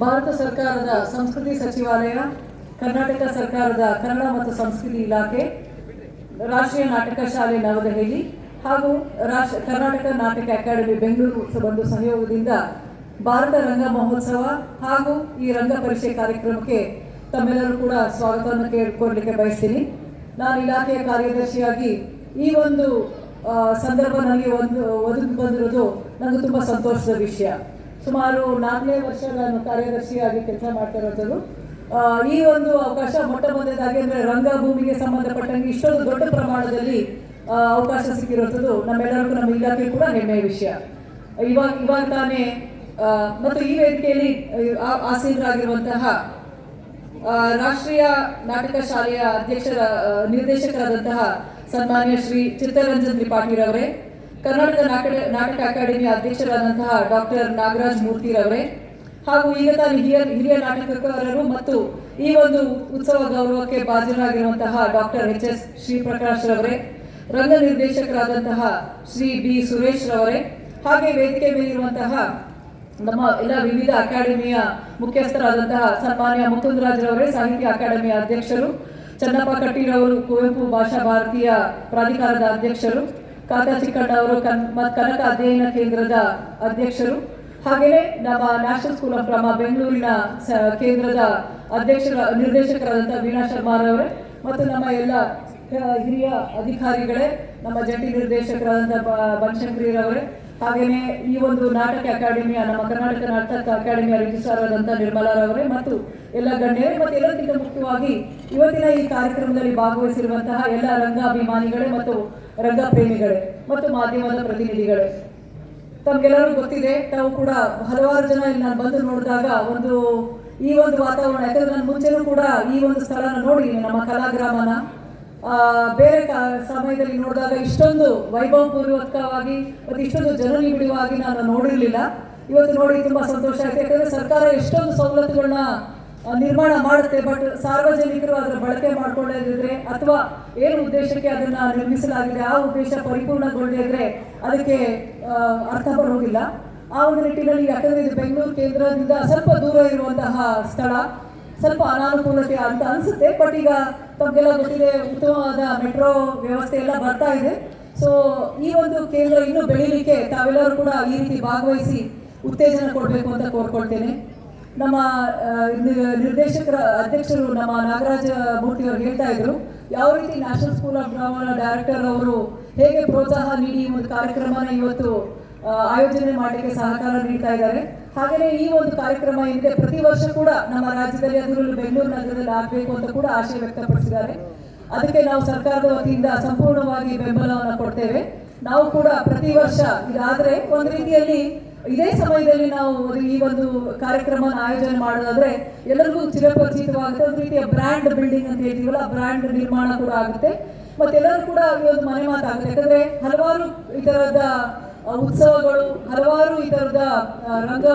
ಭಾರತ ಸರ್ಕಾರದ ಸಂಸ್ಕೃತಿ ಸಚಿವಾಲಯ, ಕರ್ನಾಟಕ ಸರ್ಕಾರದ ಕನ್ನಡ ಮತ್ತು ಸಂಸ್ಕೃತಿ ಇಲಾಖೆ, ರಾಷ್ಟ್ರೀಯ ನಾಟಕ ಶಾಲೆ ನವದೆಹಲಿ ಹಾಗೂ ರಾಷ್ಟ್ರ, ಕರ್ನಾಟಕ ನಾಟಕ ಅಕಾಡೆಮಿ ಬೆಂಗಳೂರು ಉತ್ಸವದ ಸಹಯೋಗದಿಂದ ಭಾರತ ರಂಗ ಮಹೋತ್ಸವ ಹಾಗೂ ಈ ರಂಗ ಪರೀಕ್ಷೆ ಕಾರ್ಯಕ್ರಮಕ್ಕೆ ತಮ್ಮೆಲ್ಲರೂ ಕೂಡ ಸ್ವಾಗತವನ್ನು ಕೇಳಿಕೊಡ್ಲಿಕ್ಕೆ ಬಯಸ್ತೀನಿ. ನಾನು ಇಲಾಖೆಯ ಕಾರ್ಯದರ್ಶಿಯಾಗಿ ಈ ಒಂದು ಸಂದರ್ಭ ನನಗೆ ಒಂದು, ಒದಗಿ ಬಂದಿರೋದು ನನಗೆ ತುಂಬ ಸಂತೋಷದ ವಿಷಯ. ಸುಮಾರು ನಾಲ್ಕನೇ ವರ್ಷ ಕಾರ್ಯದರ್ಶಿಯಾಗಿ ಕೆಲಸ ಮಾಡ್ತಾ ಇರೋದು ಈ ಒಂದು ಅವಕಾಶ ಮೊಟ್ಟ ಮೊದಲದಾಗಿ ಅಂದರೆ ರಂಗಭೂಮಿಗೆ ಸಂಬಂಧಪಟ್ಟಂಗೆ ಇಷ್ಟೊಂದು ದೊಡ್ಡ ಪ್ರಮಾಣದಲ್ಲಿ ಅವಕಾಶ ಸಿಕ್ಕಿರೋದು ನಮ್ಮೆಲ್ಲರಿಗೂ ನಮ್ಮ ಇಲಾಖೆ ಕೂಡ ಹೆಮ್ಮೆಯ ವಿಷಯ. ಇವಾಗ ಇವಾಗ ತಾನೇ ಮತ್ತು ಈ ವೇದಿಕೆಯಲ್ಲಿ ಆಸೀನರಾಗಿರುವಂತಹ ರಾಷ್ಟ್ರೀಯ ನಾಟಕ ಶಾಲೆಯ ಅಧ್ಯಕ್ಷರ ನಿರ್ದೇಶಕರಾದಂತಹ ಸನ್ಮಾನ್ಯ ಶ್ರೀ ಚಿತ್ತರಂಜನ್ ತ್ರಿಪಾಠಿರವರೇ ಕರ್ನಾಟಕ ನಾಟಕ ಅಕಾಡೆಮಿ ಅಧ್ಯಕ್ಷರಾದಂತಹ ಡಾಕ್ಟರ್ ನಾಗರಾಜ್ ಮೂರ್ತಿರವರೇ ಹಾಗೂ ಈಗ ತಾನು ಹಿರಿಯ ಹಿರಿಯ ನಾಟಕಕಾರರು ಮತ್ತು ಈ ಒಂದು ಉತ್ಸವ ಗೌರವಕ್ಕೆ ಭಾಜನರಾಗಿರುವಂತಹ ಡಾಕ್ಟರ್ ಎಚ್ ಎಸ್ ಶ್ರೀಪ್ರಕಾಶ್ ರವರೇ, ರಂಗ ನಿರ್ದೇಶಕರಾದಂತಹ ಶ್ರೀ ಬಿ ಸುರೇಶ್ ರವರೇ, ಹಾಗೆ ವೇದಿಕೆ ಮೇಲಿರುವಂತಹ ನಮ್ಮ ಎಲ್ಲ ವಿವಿಧ ಅಕಾಡೆಮಿಯ ಮುಖ್ಯಸ್ಥರಾದಂತಹ ಸನ್ಮಾನ್ಯ ಮುಕುಂದರಾಜ್ರವರೇ ಸಾಹಿತ್ಯ ಅಕಾಡೆಮಿಯ ಅಧ್ಯಕ್ಷರು, ಚನ್ನಪ್ಪ ಕಟ್ಟೀರವರು ಕುವೆಂಪು ಭಾಷಾ ಭಾರತೀಯ ಪ್ರಾಧಿಕಾರದ ಅಧ್ಯಕ್ಷರು ಕಾತಾ ಚಿಕ್ಕಣ್ಣವರು ಮತ್ತು ಕನಕ ಅಧ್ಯಯನ ಕೇಂದ್ರದ ಅಧ್ಯಕ್ಷರು. ಹಾಗೆಯೇ ನಮ್ಮ ನ್ಯಾಷನಲ್ ಸ್ಕೂಲ್ ಆಫ್ ಡ್ರಾಮಾ ಬೆಂಗಳೂರಿನ ಕೇಂದ್ರದ ಅಧ್ಯಕ್ಷರ ನಿರ್ದೇಶಕರಾದಂತಹ ವೀಣಾ ಶರ್ಮಾರವರೇ ಮತ್ತು ನಮ್ಮ ಎಲ್ಲ ಹಿರಿಯ ಅಧಿಕಾರಿಗಳೇ, ನಮ್ಮ ಜಂಟಿ ನಿರ್ದೇಶಕರಾದಂತಹ ಬ- ಬನಶಂಕರಿರವರೇ ಹಾಗೆಯೇ ಈ ಒಂದು ನಾಟಕ ಅಕಾಡೆಮಿಯ, ನಮ್ಮ ಕರ್ನಾಟಕ ನಾಟಕ ಅಕಾಡೆಮಿಯ ರಿಜಿಸ್ಟ್ರಾರ್ ಆದಂತಹ ನಿರ್ಮಲಾರವರೇ ಮತ್ತು ಎಲ್ಲ ಗಣ್ಯರೇ, ಮತ್ತು ಎಲ್ಲಕ್ಕಿಂತ ಮುಖ್ಯವಾಗಿ ಇವತ್ತಿನ ಈ ಕಾರ್ಯಕ್ರಮದಲ್ಲಿ ಭಾಗವಹಿಸಿರುವಂತಹ ಎಲ್ಲ ರಂಗಾಭಿಮಾನಿಗಳೇ, ಮತ್ತು ರಂಗ ಪ್ರೇಮಿಗಳೇ ಮತ್ತು ಮಾಧ್ಯಮದ ಪ್ರತಿನಿಧಿಗಳೇ. ತಮ್ಗೆಲ್ಲರೂ ಗೊತ್ತಿದೆ ತಾವು ಕೂಡ ಹಲವಾರು ಜನ ಇಲ್ಲಿ ನಾನು ಬಂದು ನೋಡಿದಾಗ ಒಂದು ಈ ಒಂದು ವಾತಾವರಣ ಯಾಕಂದ್ರೆ ನಾನು ಮುಂಚೆನೂ ಕೂಡ ಈ ಒಂದು ಸ್ಥಳನ ನೋಡಿದ್ದೀನಿ ನಮ್ಮ ಕಲಾಗ್ರಾಮನ. ಆ, ಬೇರೆ ಸಮಯದಲ್ಲಿ ನೋಡಿದಾಗ ಇಷ್ಟೊಂದು ವೈಭವಪೂರ್ವಕವಾಗಿ ಮತ್ತು ಇಷ್ಟೊಂದು ಜನನಿಬಿಡವಾಗಿ ನಾನು ನೋಡಿರಲಿಲ್ಲ. ಇವತ್ತು ನೋಡಿ ತುಂಬಾ ಸಂತೋಷ ಆಯ್ತು. ಯಾಕಂದ್ರೆ ಸರ್ಕಾರ ಎಷ್ಟೊಂದು ಸವಲತ್ತುಗಳನ್ನ ನಿರ್ಮಾಣ ಮಾಡುತ್ತೆ ಬಟ್ ಸಾರ್ವಜನಿಕರು ಅದರ ಬಳಕೆ ಮಾಡಿಕೊಳ್ಳದಿದ್ರೆ ಅಥವಾ ಏನು ಉದ್ದೇಶಕ್ಕೆ ಅದನ್ನ ನಿರ್ಮಿಸಲಾಗಿದೆ, ಆ ಉದ್ದೇಶ ಪರಿಪೂರ್ಣಗೊಂಡಿದ್ರೆ ಅದಕ್ಕೆ ಅರ್ಥ ಬರುವುದಿಲ್ಲ ಆ ಒಂದು ನಿಟ್ಟಿನಲ್ಲಿ ಯಾಕಂದ್ರೆ ಇದು ಬೆಂಗಳೂರು ಕೇಂದ್ರದಿಂದ ಸ್ವಲ್ಪ ದೂರ ಇರುವಂತಹ ಸ್ಥಳ, ಸ್ವಲ್ಪ ಅನಾನುಕೂಲತೆ ಅಂತ ಅನಿಸುತ್ತೆ ಬಟ್ ಈಗ ತಮಗೆಲ್ಲ ಗೊತ್ತಿದೆ ಉತ್ತಮವಾದ ಮೆಟ್ರೋ ವ್ಯವಸ್ಥೆ ಎಲ್ಲ ಬರ್ತಾ ಇದೆ. ಸೊ ಈ ಒಂದು ಕೇಂದ್ರ ಇನ್ನೂ ಬೆಳೀಲಿಕ್ಕೆ ತಾವೆಲ್ಲರೂ ಕೂಡ ಈ ರೀತಿ ಭಾಗವಹಿಸಿ ಉತ್ತೇಜನ ಕೊಡಬೇಕು ಅಂತ ಕೋರ್ಕೊಳ್ತೇನೆ. ನಮ್ಮ ನಿರ್ದೇಶಕರ ಅಧ್ಯಕ್ಷರು ನಮ್ಮ ನಾಗರಾಜ ಮೂರ್ತಿ ಅವರು ಹೇಳ್ತಾ ಇದ್ರು, ಯಾವ ರೀತಿ national school of drama director ಅವರು ಹೇಗೆ ಪ್ರೋತ್ಸಾಹ ನೀಡಿ ಒಂದು ಕಾರ್ಯಕ್ರಮನ ಇವತ್ತು ಆಯೋಜನೆ ಮಾಡಲಿಕ್ಕೆ ಸಹಕಾರ ನೀಡ್ತಾ ಇದ್ದಾರೆ. ಹಾಗೆಯೇ ಈ ಒಂದು ಕಾರ್ಯಕ್ರಮ ಏನಿದೆ ಪ್ರತಿ ವರ್ಷ ಕೂಡ ನಮ್ಮ ರಾಜ್ಯದಲ್ಲಿ ಅದರಲ್ಲೂ ಬೆಂಗಳೂರು ನಗರದಲ್ಲಿ ಆಗಬೇಕು ಅಂತ ಕೂಡ ಆಶಯ ವ್ಯಕ್ತಪಡಿಸಿದ್ದಾರೆ. ಅದಕ್ಕೆ ನಾವು ಸರ್ಕಾರದ ವತಿಯಿಂದ ಸಂಪೂರ್ಣವಾಗಿ ಬೆಂಬಲವನ್ನು ಕೊಡ್ತೇವೆ. ನಾವು ಕೂಡ ಪ್ರತಿ ವರ್ಷ ಇದಾದರೆ, ಒಂದು ರೀತಿಯಲ್ಲಿ ಇದೇ ಸಮಯದಲ್ಲಿ ನಾವು ಈ ಒಂದು ಕಾರ್ಯಕ್ರಮ ಆಯೋಜನೆ ಮಾಡೋದಾದ್ರೆ ಎಲ್ಲರಿಗೂ ಚಿರಪರಿಚಿತವಾಗುತ್ತೆ, ಒಂದು ರೀತಿಯ ಬ್ರ್ಯಾಂಡ್ ಬಿಲ್ಡಿಂಗ್ ಅಂತ ಹೇಳ್ತೀವಲ್ಲ ಬ್ರ್ಯಾಂಡ್ ನಿರ್ಮಾಣ ಕೂಡ ಆಗುತ್ತೆ. ಮತ್ತೆಲ್ಲರೂ ಕೂಡ ಈ ಒಂದು ಮನೆ ಮಾತಾಗುತ್ತೆ. ಯಾಕಂದ್ರೆ ಹಲವಾರು ಈ ತರದ ಉತ್ಸವಗಳು, ಹಲವಾರು ಈ ತರದ ರಂಗ,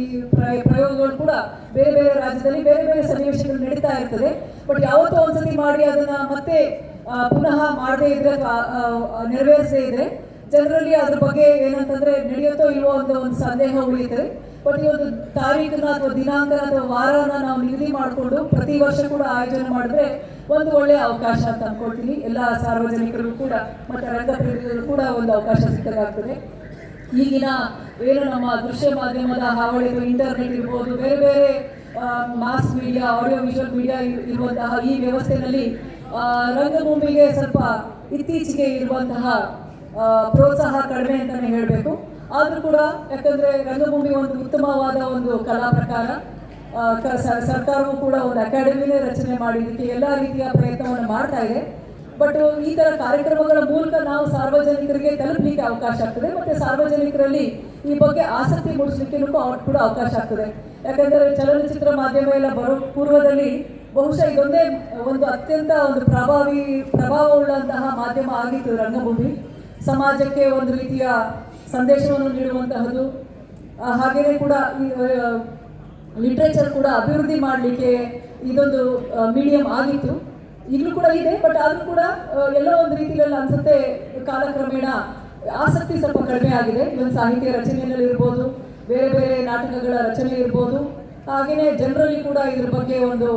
ಈ ಪ್ರಯೋಗಗಳು ಕೂಡ ಬೇರೆ ಬೇರೆ ರಾಜ್ಯದಲ್ಲಿ ಬೇರೆ ಬೇರೆ ಸನ್ನಿವೇಶಗಳು ನಡೀತಾ ಇರ್ತದೆ. ಬಟ್ ಯಾವತ್ತೋ ಒಂದ್ಸತಿ ಮಾಡಿ ಅದನ್ನ ಮತ್ತೆ ಪುನಃ ಮಾಡದೇ ಇದ್ರೆ ನೆರವೇರಿಸದೇ ಇದ್ರೆ ಜನರಲ್ಲಿ ಅದ್ರ ಬಗ್ಗೆ ಏನಂತಂದ್ರೆ ನಡೆಯುತ್ತೋ ಇಲ್ವೋ ಅಂತ ಒಂದು ಸಂದೇಹ ಉಳಿಯುತ್ತೆ. ಬಟ್ ಈ ಒಂದು ತಾರೀಕನ್ನ ಅಥವಾ ದಿನಾಂಕ ಅಥವಾ ವಾರನ ನಾವು ನಿಗದಿ ಮಾಡಿಕೊಂಡು ಪ್ರತಿ ವರ್ಷ ಕೂಡ ಆಯೋಜನೆ ಮಾಡಿದ್ರೆ ಒಂದು ಒಳ್ಳೆಯ ಅವಕಾಶ ಅಂತ ಅನ್ಕೊಳ್ತೀನಿ. ಎಲ್ಲ ಸಾರ್ವಜನಿಕರಿಗೂ ಕೂಡ, ಮತ್ತು ರಂಗಪ್ರೇಮಿಗಳು ಕೂಡ ಒಂದು ಅವಕಾಶ ಸಿಕ್ಕದಾಗ್ತದೆ ಈಗಿನ ಏನು ನಮ್ಮ ದೃಶ್ಯ ಮಾಧ್ಯಮದ ಹಾವಳಿ ಇಂಟರ್ನೆಟ್ ಇರ್ಬೋದು, ಬೇರೆ ಬೇರೆ mass media, audio visual media ಇರುವಂತಹ ಈ ವ್ಯವಸ್ಥೆಯಲ್ಲಿ ರಂಗಭೂಮಿಗೆ ಸ್ವಲ್ಪ ಇತ್ತೀಚೆಗೆ ಇರುವಂತಹ ಪ್ರೋತ್ಸಾಹ ಕಡಿಮೆ ಅಂತಾನೆ ಹೇಳಬೇಕು. ಆದರೂ ಕೂಡ ಯಾಕಂದ್ರೆ ರಂಗಭೂಮಿ ಒಂದು ಉತ್ತಮವಾದ ಒಂದು ಕಲಾ ಪ್ರಕಾರ ಸರ್ಕಾರವು ಕೂಡ ಒಂದು ಅಕಾಡೆಮಿನೇ ರಚನೆ ಮಾಡಿದ್ದಕ್ಕೆ ಎಲ್ಲ ರೀತಿಯ ಪ್ರಯತ್ನವನ್ನು ಮಾಡ್ತಾ ಇದೆ. ಬಟ್ ಈ ತರ ಕಾರ್ಯಕ್ರಮಗಳ ಮೂಲಕ ನಾವು ಸಾರ್ವಜನಿಕರಿಗೆ ತಲುಪಲಿಕ್ಕೆ ಅವಕಾಶ ಆಗ್ತದೆ. ಮತ್ತೆ ಸಾರ್ವಜನಿಕರಲ್ಲಿ ಈ ಬಗ್ಗೆ ಆಸಕ್ತಿ ಮೂಡಿಸಲಿಕ್ಕೆ ಕೂಡ ಅವಕಾಶ ಆಗ್ತದೆ. ಯಾಕಂದ್ರೆ ಚಲನಚಿತ್ರ ಮಾಧ್ಯಮ ಎಲ್ಲ ಬರೋ ಪೂರ್ವದಲ್ಲಿ ಬಹುಶಃ ಇದೊಂದೇ ಒಂದು ಅತ್ಯಂತ ಒಂದು ಪ್ರಭಾವಿ ಪ್ರಭಾವ ಉಳ್ಳಂತಹ ಮಾಧ್ಯಮ ಆಗಿತ್ತು ರಂಗಭೂಮಿ. ಸಮಾಜಕ್ಕೆ ಒಂದು ರೀತಿಯ ಸಂದೇಶವನ್ನು ನೀಡುವಂತಹದ್ದು. ಹಾಗೆಯೇ ಕೂಡ ಲಿಟ್ರೇಚರ್ ಕೂಡ ಅಭಿವೃದ್ಧಿ ಮಾಡಲಿಕ್ಕೆ ಇದೊಂದು ಮೀಡಿಯಂ ಆಗಿತ್ತು. ಈಗಲೂ ಕೂಡ ಇದೆ ಬಟ್ ಆದರೂ ಕೂಡ ಎಲ್ಲ ಒಂದು ರೀತಿಯಲ್ಲಿ ಅನ್ಸುತ್ತೆ ಕಾಲಕ್ರಮೇಣ ಆಸಕ್ತಿ ಸ್ವಲ್ಪ ಕಡಿಮೆ ಆಗಿದೆ. ಇವನ್ ಸಾಹಿತ್ಯ ರಚನೆಯಲ್ಲಿ ಇರ್ಬೋದು, ಬೇರೆ ಬೇರೆ ನಾಟಕಗಳ ರಚನೆ ಇರ್ಬೋದು. ಹಾಗೆಯೇ ಜನರಲ್ಲಿ ಕೂಡ ಇದ್ರ ಬಗ್ಗೆ ಒಂದು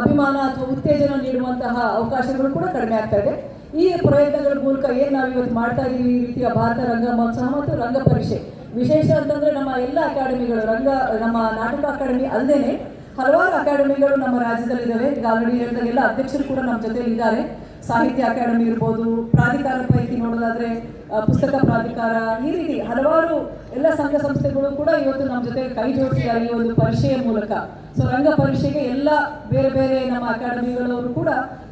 ಅಭಿಮಾನ ಅಥವಾ ಉತ್ತೇಜನ ನೀಡುವಂತಹ ಅವಕಾಶಗಳು ಕೂಡ ಕಡಿಮೆ ಆಗ್ತಾ ಇದೆ. ಈ ಪ್ರಯತ್ನಗಳ ಮೂಲಕ ಏನು ನಾವು ಇವತ್ತು ಮಾಡ್ತಾ ಇದ್ದೀವಿ ಈ ರೀತಿಯ ಭಾರತ ರಂಗ ಮಹೋತ್ಸವ ಮತ್ತು ರಂಗ ಪರೀಕ್ಷೆ. ವಿಶೇಷ ಅಂತಂದ್ರೆ ನಮ್ಮ ಎಲ್ಲ ಅಕಾಡೆಮಿಗಳು, ರಂಗ, ನಮ್ಮ ನಾಟಕ ಅಕಾಡೆಮಿ ಅಲ್ಲದೇನೆ ಹಲವಾರು ಅಕಾಡೆಮಿಗಳು ನಮ್ಮ ರಾಜ್ಯದಲ್ಲಿದ್ದಾವೆ ಗಾಲಡಿ ಆಲ್ರೆಡಿ ಎಲ್ಲ ಅಧ್ಯಕ್ಷರು ಕೂಡ ನಮ್ಮ ಜೊತೆಯಲ್ಲಿ ಇದ್ದಾರೆ ಸಾಹಿತ್ಯ ಅಕಾಡೆಮಿ ಇರ್ಬೋದು, ಪ್ರಾಧಿಕಾರ ಪೈಕಿ ನೋಡೋದಾದ್ರೆ ಪುಸ್ತಕ ಪ್ರಾಧಿಕಾರ, ಈ ರೀತಿ ಹಲವಾರು ಎಲ್ಲ ಸಂಘ ಸಂಸ್ಥೆಗಳು ಕೂಡ ಇವತ್ತು ನಮ್ಮ ಜೊತೆ ಕೈ ಜೋಡಿಸಿದ್ದಾರೆ ಈ ಒಂದು ಪರೀಕ್ಷೆಯ ಮೂಲಕ. ಸೊ ರಂಗ ಪರೀಕ್ಷೆಗೆ ಎಲ್ಲ ಬೇರೆ ಬೇರೆ ನಮ್ಮ ಅಕಾಡೆಮಿಗಳವರು ಕೂಡ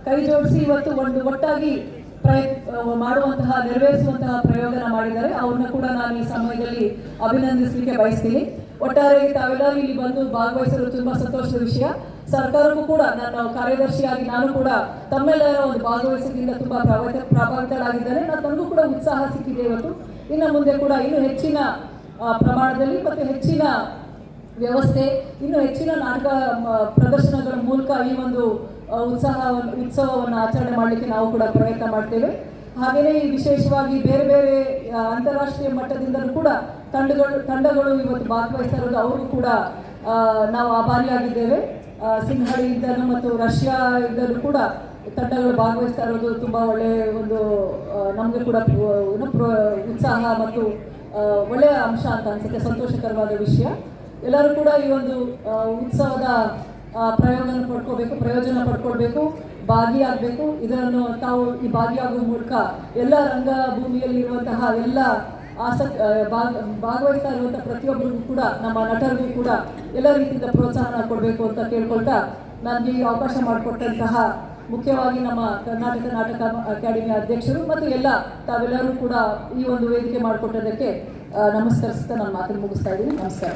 ಕೈ ಜೋಡಿಸಿ ಇವತ್ತು ಒಂದು ಒಟ್ಟಾಗಿ ಮಾಡುವಂತಹ, ನೆರವೇರಿಸುವಂತಹ ಪ್ರಯೋಗನ ಮಾಡಿದ್ದಾರೆ. ಅವ್ರನ್ನ ಕೂಡ ನಾನು ಈ ಸಮಯದಲ್ಲಿ ಅಭಿನಂದಿಸಲಿಕ್ಕೆ ಬಯಸ್ತೀನಿ. ಒಟ್ಟಾರೆ ತಾವೆಲ್ಲರೂ ಇಲ್ಲಿ ಬಂದು ಭಾಗವಹಿಸಲು ತುಂಬಾ ಸಂತೋಷದ ವಿಷಯ. ಸರ್ಕಾರಕ್ಕೂ ಕೂಡ ನಾನು ಕಾರ್ಯದರ್ಶಿಯಾಗಿ ನಾನು ಕೂಡ ತಮ್ಮೆಲ್ಲರ ಒಂದು ಭಾಗವಹಿಸೋದ್ರಿಂದ ತುಂಬಾ ಪ್ರಭಾವಿತ ಪ್ರಭಾವಿತರಾಗಿದ್ದಾರೆ ನಾನು ನನಗೂ ಕೂಡ ಉತ್ಸಾಹ ಸಿಕ್ಕಿದೆ ಇವತ್ತು. ಇನ್ನು ಮುಂದೆ ಕೂಡ ಇನ್ನೂ ಹೆಚ್ಚಿನ ಪ್ರಮಾಣದಲ್ಲಿ ಮತ್ತು ಹೆಚ್ಚಿನ ವ್ಯವಸ್ಥೆ, ಇನ್ನು ಹೆಚ್ಚಿನ ನಾಟಕ ಪ್ರದರ್ಶನಗಳ ಮೂಲಕ ಈ ಒಂದು ಉತ್ಸಾಹ, ಉತ್ಸವವನ್ನು ಆಚರಣೆ ಮಾಡಲಿಕ್ಕೆ ನಾವು ಕೂಡ ಪ್ರಯತ್ನ ಮಾಡ್ತೇವೆ. ಹಾಗೆಯೇ ವಿಶೇಷವಾಗಿ ಬೇರೆ ಬೇರೆ ಅಂತಾರಾಷ್ಟ್ರೀಯ ಮಟ್ಟದಿಂದಲೂ ಕೂಡ ತಂಡಗಳು ತಂಡಗಳು ಇವತ್ತು ಭಾಗವಹಿಸ್ತಾ ಇರೋದು ಅವರು ಕೂಡ ನಾವು ಆಭಾರಿಯಾಗಿದ್ದೇವೆ. ಸಿಂಹಳಿಯಿಂದಲೂ ಮತ್ತು ರಷ್ಯಾ ಇಂದಲೂ ಕೂಡ ತಂಡಗಳು ಭಾಗವಹಿಸ್ತಾ ಇರೋದು ತುಂಬ ಒಳ್ಳೆಯ ಒಂದು ನಮಗೆ ಕೂಡ ಉತ್ಸಾಹ ಮತ್ತು ಒಳ್ಳೆಯ ಅಂಶ ಅಂತ ಅನಿಸುತ್ತೆ. ಸಂತೋಷಕರವಾದ ವಿಷಯ. ಎಲ್ಲರೂ ಕೂಡ ಈ ಒಂದು ಉತ್ಸವದ ಪ್ರಯೋಜನ ಪಡ್ಕೋಬೇಕು ಪ್ರಯೋಜನ ಪಡ್ಕೊಳ್ಬೇಕು ಭಾಗಿಯಾಗಬೇಕು. ಇದನ್ನು ತಾವು ಈ ಭಾಗಿಯಾಗುವ ಮೂಲಕ ಎಲ್ಲ ರಂಗಭೂಮಿಯಲ್ಲಿರುವಂತಹ ಎಲ್ಲ ಆಸಕ್ ಆ, ಭಾಗ ಭಾಗವಹಿಸ್ತಾ ಇರುವಂತಹ ಪ್ರತಿಯೊಬ್ಬರಿಗೂ ಕೂಡ ನಮ್ಮ ನಟರಿಗೂ ಕೂಡ ಎಲ್ಲ ರೀತಿಯಿಂದ ಪ್ರೋತ್ಸಾಹ ಕೊಡಬೇಕು ಅಂತ ಕೇಳ್ಕೊಳ್ತಾ ನನಗೆ ಈ ಅವಕಾಶ ಮಾಡಿಕೊಟ್ಟಂತಹ ಮುಖ್ಯವಾಗಿ ನಮ್ಮ ಕರ್ನಾಟಕ ನಾಟಕ ಅಕಾಡೆಮಿ ಅಧ್ಯಕ್ಷರು ಮತ್ತು ಎಲ್ಲ ತಾವೆಲ್ಲರೂ ಕೂಡ ಈ ಒಂದು ವೇದಿಕೆ ಮಾಡಿಕೊಟ್ಟದಕ್ಕೆ ನಮಸ್ಕರಿಸ್ತಾ ನನ್ನ ಮಾತನ್ನು ಮುಗಿಸ್ತಾ ಇದ್ದೀನಿ. ನಮಸ್ಕಾರ.